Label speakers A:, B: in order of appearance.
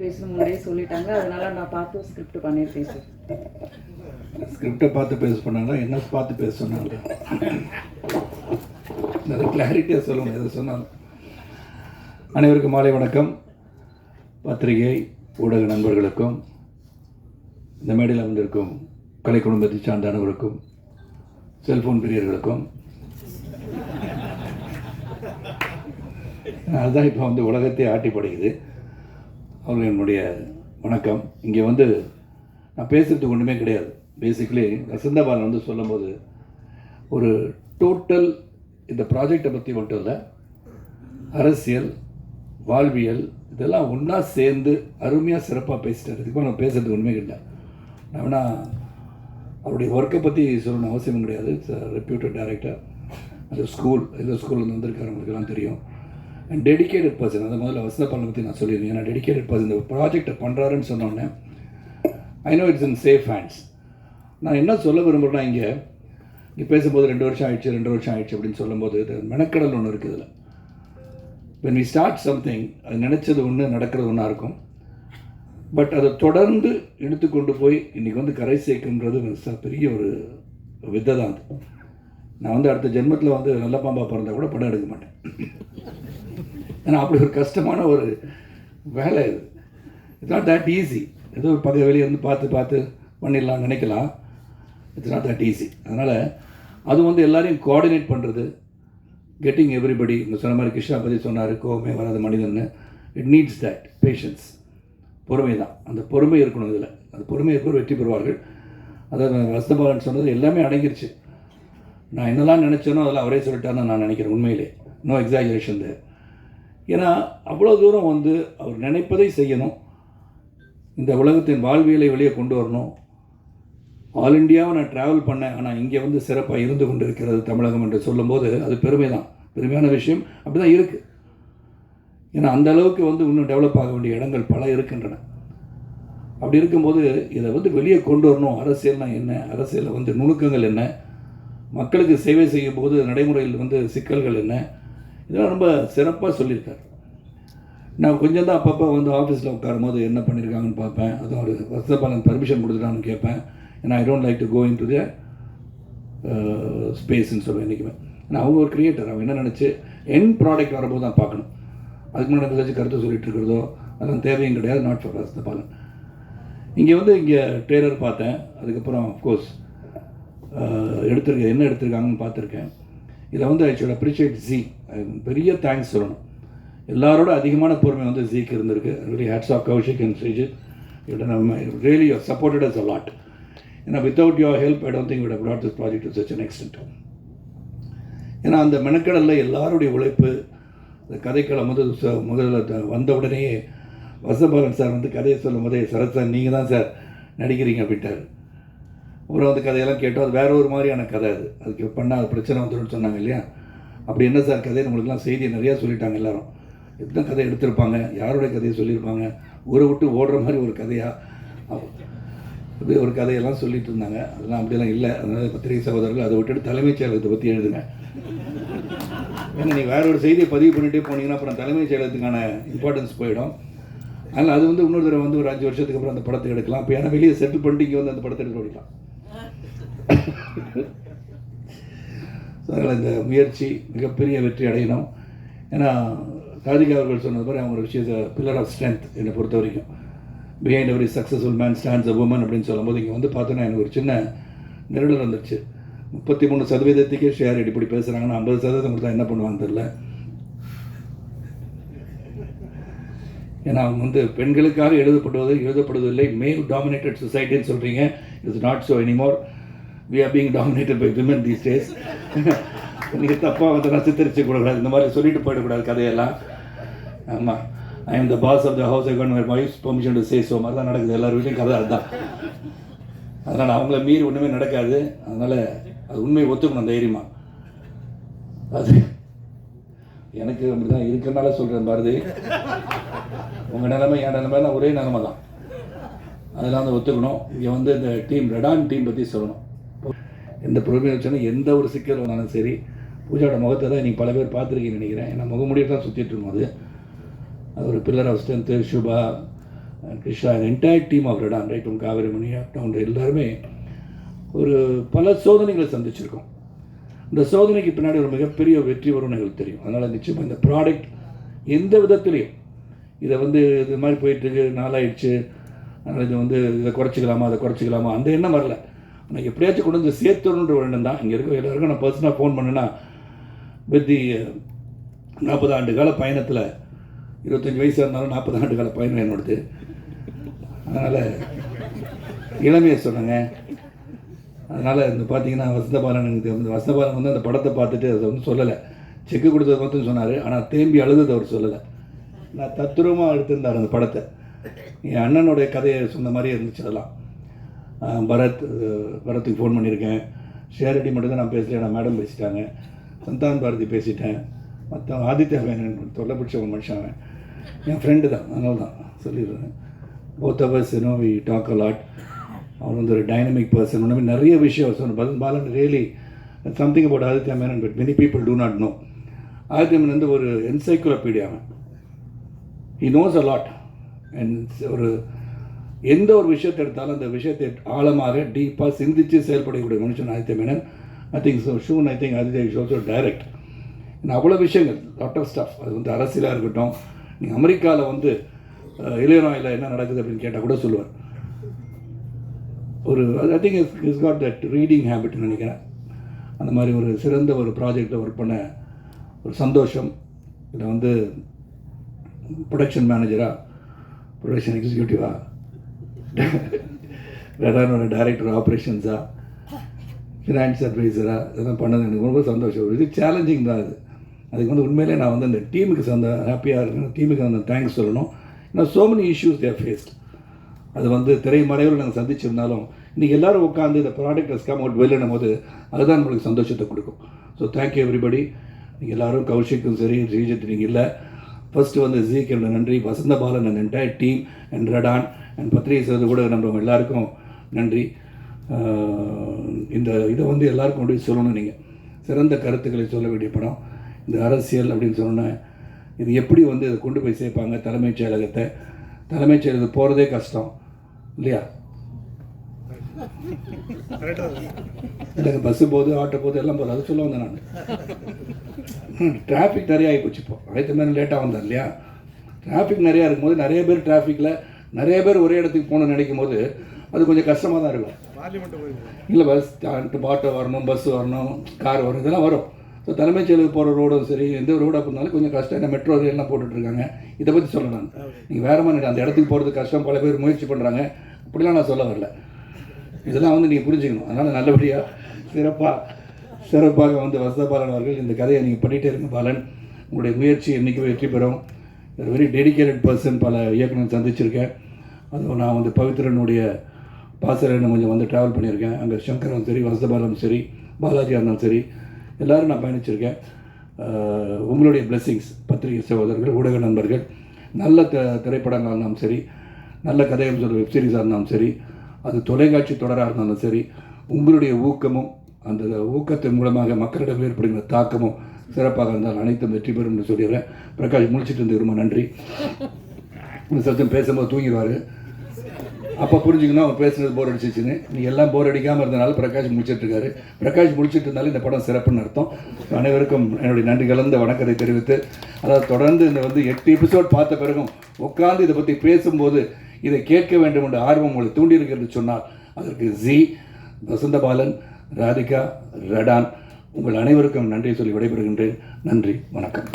A: பேசணும் முன்னாடியே சொல்லிட்டாங்க. அதனால நான் பார்த்து ஸ்கிரிப்ட் பண்ணியிருக்கேன் சார்
B: ஸ்கிரிப்டை பார்த்து பேச சொன்னாங்களா? என்ன பார்த்து பேச சொன்னாங்க? நிறைய கிளாரிட்டியாக சொல்லணும் எதை சொன்னாலும். அனைவருக்கும் மாலை வணக்கம். பத்திரிகை ஊடக நண்பர்களுக்கும் இந்த மேடையில் வந்திருக்கும் கலை குடும்பத்தை சார்ந்த அனைவருக்கும் செல்ஃபோன் பிரியர்களுக்கும். அதுதான் இப்போ வந்து உலகத்தை ஆட்டி அவர்கள் என்னுடைய வணக்கம். இங்கே வந்து நான் பேசுகிறதுக்கு ஒன்றுமே கிடையாது. பேசிக்கலி வசந்தபாலன் வந்து சொல்லும்போது ஒரு டோட்டல் இந்த ப்ராஜெக்டை பற்றி மட்டும் இல்லை அரசியல் வாழ்வியல் இதெல்லாம் ஒன்றா சேர்ந்து அருமையாக சிறப்பாக பேசிட்டார். இதுக்கு நான் பேசுகிறதுக்கு ஒன்றுமே கிடையாது. நான் வேணா அவருடைய ஒர்க்கை பற்றி சொல்லணும் அவசியமும் கிடையாது. இட்ஸ் ரெப்யூட்டட் டேரக்டர் அந்த ஸ்கூல் எந்த வந்திருக்காரு வந்திருக்காரவங்களுக்கெல்லாம் தெரியும். அண்ட் டெடிக்கேட்டட் பர்சன் அதை முதல்ல வசந்தபாலனை பற்றி நான் சொல்லியிருந்தேன். ஏன்னா டெடிக்கேட்டட் பர்சன் இந்த ப்ராஜெக்டை பண்ணுறாருன்னு சொன்னோன்னே I know it's in safe hands நான் என்ன சொல்ல விரும்புகிறேன்னா இங்கே இங்கே பேசும்போது ரெண்டு வருஷம் ஆயிடுச்சு ரெண்டு வருஷம் ஆயிடுச்சு அப்படின்னு சொல்லும்போது இது மெனக்கடல் ஒன்று இருக்குது இதில். வென் வி ஸ்டார்ட் சம்திங் அது நினச்சது ஒன்று நடக்கிறது ஒன்றா இருக்கும். பட் அதை தொடர்ந்து எடுத்து கொண்டு போய் இன்றைக்கி வந்து கரை சேர்க்குன்றது பெரிய ஒரு வித்தை தான் அது. நான் வந்து அடுத்த ஜென்மத்தில் வந்து நல்ல பாம்பா பிறந்தா கூட படம் எடுக்க மாட்டேன். ஏன்னா அப்படி ஒரு கஷ்டமான ஒரு வேலை இது. இட்ஸ் நாட் தட் ஈஸி ஏதோ ஒரு பக்க வெளியே இருந்து பார்த்து பார்த்து பண்ணிடலாம் நினைக்கலாம். இட்ஸ் நாட் தட் ஈஸி அதனால் அது வந்து எல்லாரையும் கோஆர்டினேட் பண்ணுறது கெட்டிங் எவ்ரிபடி இங்கே சொன்ன மாதிரி கிருஷ்ணா பற்றி சொன்னார் கோவமே வராத மனிதன்னு. இட் நீட்ஸ் தட் பேஷன்ஸ் பொறுமை தான். அந்த பொறுமை இருக்கணும் இதில். அந்த பொறுமை இருக்கிற வெற்றி பெறுவார்கள். அதாவது வசந்தபாலன் சொன்னது எல்லாமே அடங்கிருச்சு. நான் என்னெல்லாம் நினச்சேனோ அதெல்லாம் அவரே சொல்லிட்டாருன்னு நான் நினைக்கிறேன் உண்மையிலே. நோ எக்ஸாஜரேஷன் தேர் ஏன்னா அவ்வளோ தூரம் வந்து அவர் நினைப்பதை செய்யணும். இந்த உலகத்தின் வாழ்வியலை வெளியே கொண்டு வரணும். ஆல் இந்தியாவை நான் ட்ராவல் பண்ணேன். ஆனால் இங்கே வந்து சிறப்பாக இருந்து கொண்டு இருக்கிறது தமிழகம் என்று சொல்லும்போது அது பெருமை தான் பெருமையான விஷயம். அப்படி தான் இருக்குது ஏன்னா அந்த அளவுக்கு வந்து இன்னும் டெவலப் ஆக வேண்டிய இடங்கள் பல இருக்கின்றன. அப்படி இருக்கும்போது இதை வந்து வெளியே கொண்டு வரணும். அரசியல்னால் என்ன? அரசியலில் வந்து நுணுக்கங்கள் என்ன? மக்களுக்கு சேவை செய்யும் போது நடைமுறையில் வந்து சிக்கல்கள் என்ன? இதெல்லாம் ரொம்ப சிறப்பாக சொல்லியிருக்காரு. நான் கொஞ்சம் தான் அப்பப்போ வந்து ஆஃபீஸில் உட்காரும் போது என்ன பண்ணியிருக்காங்கன்னு பார்ப்பேன். அதுவும் ஒரு வசதபாலன் பர்மிஷன் கொடுத்துட்டான்னு கேட்பேன். ஏன்னா I don't like to go into the ஸ்பேஸ்ன்னு சொல்லுவேன் என்றைக்குமே ஏன்னா அவங்க ஒரு கிரியேட்டர் அவங்க என்ன நினச்சி என் ப்ராடக்ட் வரும்போது தான் பார்க்கணும். அதுக்கு முன்னாடி ஏதாச்சும் கருத்து சொல்லிட்டு இருக்கிறதோ அதெல்லாம் தேவையும் கிடையாது. நாட் ஃபார் வசதபாலன் இங்கே வந்து இங்கே ட்ரெய்லர் பார்த்தேன். அதுக்கப்புறம் அஃப்கோர்ஸ் uh, எடுத்திருக்கேன் என்ன எடுத்திருக்காங்கன்னு பார்த்துருக்கேன். இதை வந்து ஐ ஷுட் அப்ரிஷியேட் ஜி பெரிய தேங்க்ஸ் சொல்லணும். எல்லாரோட அதிகமான பொறுமை வந்து ஜீக் இருந்திருக்கு. Really hats off Kaushik and Sreejith really you supported us a lot ஏன்னா without your help I don't think we'd brought project project to such an ஏன்னா அந்த மெனக்கடலில் எல்லாருடைய உழைப்பு இந்த கதைக்களம் வந்து முதல்ல வந்த உடனேயே வசபாலன் சார் வந்து கதையை சொல்லும் போதே சரத் சார் நீங்கள் தான் சார் நடிக்கிறீங்க அப்படின்ட்டார். அப்புறம் வந்து கதையெல்லாம் கேட்டோம். அது வேற ஒரு மாதிரியான கதை அது. அதுக்கு பண்ணால் அது பிரச்சனை வந்துடும் சொன்னாங்க இல்லையா? அப்படி என்ன சார் கதை? நம்மளுக்குலாம் செய்தியை நிறையா சொல்லிட்டாங்க எல்லாரும். எப்படி கதை எடுத்திருப்பாங்க? யாருடைய கதையை சொல்லியிருப்பாங்க? ஊரை விட்டு ஓடுற மாதிரி ஒரு கதையாக அப்படி ஒரு கதையெல்லாம் சொல்லிட்டு இருந்தாங்க. அதெல்லாம் அப்படியெல்லாம் இல்லை. அதனால் பத்திரிகை சகோதரர்கள் அதை விட்டுட்டு தலைமைச் செயலகத்தை பற்றி எழுதுங்க. ஏன்னா நீ வேற ஒரு செய்தியை பதிவு பண்ணிகிட்டே போனீங்கன்னா அப்புறம் தலைமைச் செயலகத்துக்கான இம்பார்ட்டன்ஸ் போயிடும். அதனால் அது வந்து இன்னொரு தடவை வந்து ஒரு அஞ்சு வருஷத்துக்கு அப்புறம் அந்த படத்தை எடுக்கலாம். இப்போ ஏன்னா வெளியே செட்டில் பண்ணிட்டு இங்கே வந்து அந்த படத்தை எடுக்க முடியலாம் அதனால் இந்த முயற்சி மிகப்பெரிய வெற்றி அடையணும். ஏன்னா ராதிகா அவர்கள் சொன்னது மாதிரி அவங்க ஒரு விஷயத்தை பில்லர் ஆஃப் ஸ்ட்ரென்த் என்னை பொறுத்த வரைக்கும். Behind every successful man stands a woman அப்படின்னு சொல்லும்போது இங்கே வந்து பார்த்தோன்னா எனக்கு ஒரு சின்ன நெருடல் வந்துருச்சு. முப்பத்தி மூணு சதவீதத்துக்கே ஷேர் இப்படி பேசுகிறாங்கன்னா ஐம்பது சதவீதம் கொடுத்தா என்ன பண்ணுவாங்க தெரில ஏன்னா அவங்க வந்து பெண்களுக்காக எழுதப்படுவது எழுதப்படுவதில்லை. மேல் டாமினேட்டட் சொசைட்டின்னு சொல்கிறீங்க it's not so anymore we are being dominated by women these days நீங்கள் தப்பாக வந்து நான் சித்தரிச்சு கூடாது இந்த மாதிரி சொல்லிட்டு போயிடக்கூடாது கதையெல்லாம். ஆமாம் I am the boss of the house I can my wife permission to say so மாதிரி தான் நடக்குது. எல்லார் வீட்லையும் கதை அதுதான். அதனால் அவங்கள மீறி ஒன்றுமே நடக்காது. அதனால் அது உண்மையை ஒத்துக்கணும் தைரியமாக அது எனக்கு அப்படி தான் இருக்கிறனால சொல்கிறேன் பாரதி. உங்கள் நிலைமை என் நிலைமைலாம் ஒரே நிலைமை தான். அதெல்லாம் வந்து ஒத்துக்கணும். இங்கே வந்து இந்த டீம் ரெடான் டீம் பற்றி சொல்லணும். எந்த பொறுமையை வச்சாலும் எந்த ஒரு சிக்கல் வந்தாலும் சரி பூஜாவோட முகத்தை தான் நீங்கள் பல பேர் பார்த்துருக்கீங்கன்னு நினைக்கிறேன். ஏன்னா முகமுடியை தான் சுற்றிட்டு இருக்கும் அது. அது ஒரு pillar of strength Subha Krishna entire team of ரெடான் right from காவிரிமணி டவுன் எல்லாருமே ஒரு பல சோதனைகளை சந்திச்சிருக்கோம். இந்த சோதனைக்கு பின்னாடி ஒரு மிகப்பெரிய வெற்றி வரும்னு எங்களுக்கு தெரியும். அதனால் நிச்சயமாக இந்த ப்ராடக்ட் எந்த விதத்துலையும் இதை வந்து இது மாதிரி போயிட்டுருக்கு நாளாயிடுச்சு. அதனால் இது வந்து இதை குறைச்சிக்கலாமா அதை குறைச்சிக்கலாமா அந்த எண்ணம் வரல. ஆனால் எப்படியாச்சும் கொண்டு வந்து சேர்த்தணுன்ற ஒரு எண்ணம் தான். இங்கே இருக்க எல்லாருக்கும் நான் பர்சனாக ஃபோன் பண்ணேன்னா வெற்றி நாற்பது ஆண்டு கால பயணத்தில் இருபத்தஞ்சி வயசாக இருந்தாலும் நாற்பது ஆண்டு கால பயணம் என்னோடது. அதனால் இளமையை சொன்னேங்க. அதனால் இந்த பார்த்தீங்கன்னா வசந்தபாலன் எனக்கு வந்து வசந்தபாலன் வந்து அந்த படத்தை பார்த்துட்டு அதை வந்து சொல்லலை. செக்கு கொடுத்தது மட்டும் சொன்னார். ஆனால் தேம்பி அழுதது அவர் சொல்லலை. நான் தத்ரூபமாக எடுத்திருந்தார் அந்த படத்தை. என் அண்ணனுடைய கதையை சொன்ன மாதிரி இருந்துச்சு அதெல்லாம். பரத் பரத்துக்கு ஃபோன் பண்ணியிருக்கேன். ஷேரடி மட்டும் தான் நான் பேசுகிறேன் நான் மேடம் பேசிட்டாங்க. சந்தான் பாரதி பேசிட்டேன். மற்ற ஆதித்யா மேனன் தொல்லை பிடிச்ச ஒரு மனுஷன் அவன். என் ஃப்ரெண்டு தான் அதனால தான் சொல்லிடுறேன் both ours you know we talk a lot வந்து ஒரு டைனமிக் பர்சன் ஒன்றுமே நிறைய விஷயம் சொன்ன பதன் Balan really something about Aditya Menon but many people do not know Aditya Menon வந்து ஒரு என்சைக்ளோபீடியா அவன். He knows a lot and ஒரு எந்த ஒரு விஷயத்தை எடுத்தாலும் அந்த விஷயத்தை ஆழமாக டீப்பாக சிந்தித்து செயல்படக்கூடிய மனுஷன் Aditya Menon. I think so soon I think அது இஸ் ஆல்சோ டைரக்ட் இன்னும் அவ்வளோ விஷயங்கள் லாட் ஆஃப் ஸ்டாஃப் அது வந்து அரசியலாக இருக்கட்டும் நீங்கள் அமெரிக்காவில் வந்து இளையராயில் என்ன நடக்குது அப்படின்னு கேட்டால் கூட சொல்லுவார். ஒரு I think is is got that reading ஹேபிட்னு நினைக்கிறேன். அந்த மாதிரி ஒரு சிறந்த ஒரு ப்ராஜெக்டில் ஒர்க் பண்ண ஒரு சந்தோஷம். இதில் வந்து ப்ரொடக்ஷன் மேனேஜராக ப்ரொடக்ஷன் எக்ஸிக்யூட்டிவாக ரெடானோட டைரக்டர் ஆப்ரேஷன்ஸாக ஃபினான்ஸ் அட்வைசராக இதெல்லாம் பண்ணது எனக்கு ரொம்ப சந்தோஷம். இது சேலஞ்சிங் தான் அது அதுக்கு வந்து உண்மையிலே நான் வந்து அந்த டீமுக்கு சந்த ஹாப்பியாக இருக்கணும் டீமுக்கு அந்த தேங்க்ஸ் சொல்லணும். ஏன்னா so many issues there faced அது வந்து திரைமறைவில் நாங்கள் சந்திச்சிருந்தாலும் இன்றைக்கி எல்லோரும் உட்காந்து இந்த ப்ராடக்ட் ஹஸ் கம் அவுட் வெளியிடும் போது அதுதான் நம்மளுக்கு சந்தோஷத்தை கொடுக்கும். ஸோ தேங்க்யூ எவ்ரிபடி நீங்கள் எல்லோரும் கௌஷிக்கும் சரி ஸ்ரீஜித் நீங்கள் இல்லை. ஃபஸ்ட்டு வந்து ஜீக்கு நன்றி. Vasantha Balan and entire team and ரெடான் and பத்திரிகை சேர்ந்து கூட நம்ம எல்லாருக்கும் நன்றி. இந்த இதை வந்து எல்லாருக்கும் கொண்டு போய் சொல்லணும் நீங்கள் சிறந்த கருத்துக்களை சொல்ல வேண்டிய படம். இந்த அரசியல் அப்படின்னு சொன்னேன் இது எப்படி வந்து இதை கொண்டு போய் சேர்ப்பாங்க தலைமைச் செயலகத்தை? தலைமைச் செயலகம் போகிறதே கஷ்டம் இல்லையா? எனக்கு பஸ்ஸு போகுது ஆட்டோ போகுது எல்லாம் போகுது. அது சொல்ல வந்தேன் நான். டிராஃபிக் நிறைய ஆகி போச்சு இப்போ. அடுத்த மாதிரி லேட்டாக வந்தேன் இல்லையா? டிராஃபிக் நிறையா இருக்கும்போது நிறைய பேர் டிராஃபிக்கில் நிறைய பேர் ஒரே இடத்துக்கு போகணும்னு நினைக்கும் போது அது கொஞ்சம் கஷ்டமாக தான் இருக்கும். இல்லை பஸ் ஆட்டோ வரணும் பஸ் வரணும் கார் வரும் இதெல்லாம் வரும். ஸோ தலைமைச் செயலுக்கு போகிற ரோடும் சரி எந்த ரோடாக இருந்தாலும் கொஞ்சம் கஷ்டம். என்ன மெட்ரோ ரயில்லாம் போட்டுட்ருக்காங்க இதை பற்றி சொல்ல நான். நீங்கள் வேறு மாதிரி அந்த இடத்துக்கு போகிறது கஷ்டம். பல பேர் முயற்சி பண்ணுறாங்க அப்படிலாம் நான் சொல்ல வரல. இதெல்லாம் வந்து நீங்கள் புரிஞ்சுக்கணும். அதனால் நல்லபடியாக சிறப்பாக சிறப்பாக வந்து வசதபாலன் அவர்கள் இந்த கதையை நீங்கள் பண்ணிகிட்டே இருங்க பாலன். உங்களுடைய முயற்சி என்றைக்கும் வெற்றி பெறும்? வெரி டெடிக்கேட்டட் பர்சன் பல இயக்குனர் சந்திச்சிருக்கேன். அதுவும் நான் வந்து பவித்ரனுடைய பாசரன்னு கொஞ்சம் வந்து ட்ராவல் பண்ணியிருக்கேன். அங்கே சங்கரும் சரி வசதபாலம் சரி பாலாஜியாக இருந்தாலும் சரி எல்லோரும் நான் பயணிச்சிருக்கேன். உங்களுடைய blessings பத்திரிகை சகோதரர்கள் ஊடக நண்பர்கள் நல்ல த திரைப்படங்களாக இருந்தாலும் சரி நல்ல கதைகள் சொல்கிற வெப்சீரிஸாக இருந்தாலும் சரி அது தொலைக்காட்சி தொடராக இருந்தாலும் சரி உங்களுடைய ஊக்கமும் அந்த ஊக்கத்தின் மூலமாக மக்களிடம் ஏற்படுகிற தாக்கமும் சிறப்பாக இருந்தால் அனைத்தும் வெற்றி பெறும் சொல்லிடுறேன். பிரகாஷ் முழிச்சிட்டு இருந்து ரொம்ப நன்றி. சத்தம் பேசும்போது தூங்கிடுவார். அப்போ புரிஞ்சுக்கணும் அவர் பேசுனது போர் அடிச்சிச்சுன்னு. நீ எல்லாம் போர் அடிக்காமல் இருந்தனால பிரகாஷ் முடிச்சிட்டு இருக்காரு பிரகாஷ் முடிச்சிட்டு இருந்தாலும் இந்த படம் சிறப்புன்னு அர்த்தம். அனைவருக்கும் என்னுடைய நன்றி கலந்த வணக்கத்தை தெரிவித்து அதாவது தொடர்ந்து இந்த வந்து எட்டு எபிசோட் பார்த்த பிறகும் உட்காந்து இதை பற்றி பேசும்போது இதை கேட்க வேண்டும் என்ற ஆர்வம் உங்களை தூண்டியிருக்கிறது சொன்னால் அதற்கு ஜி வசந்தபாலன் ராதிகா ரடான் உங்கள் அனைவருக்கும் நன்றி சொல்லி விடைபெறுகின்றேன். நன்றி வணக்கம்.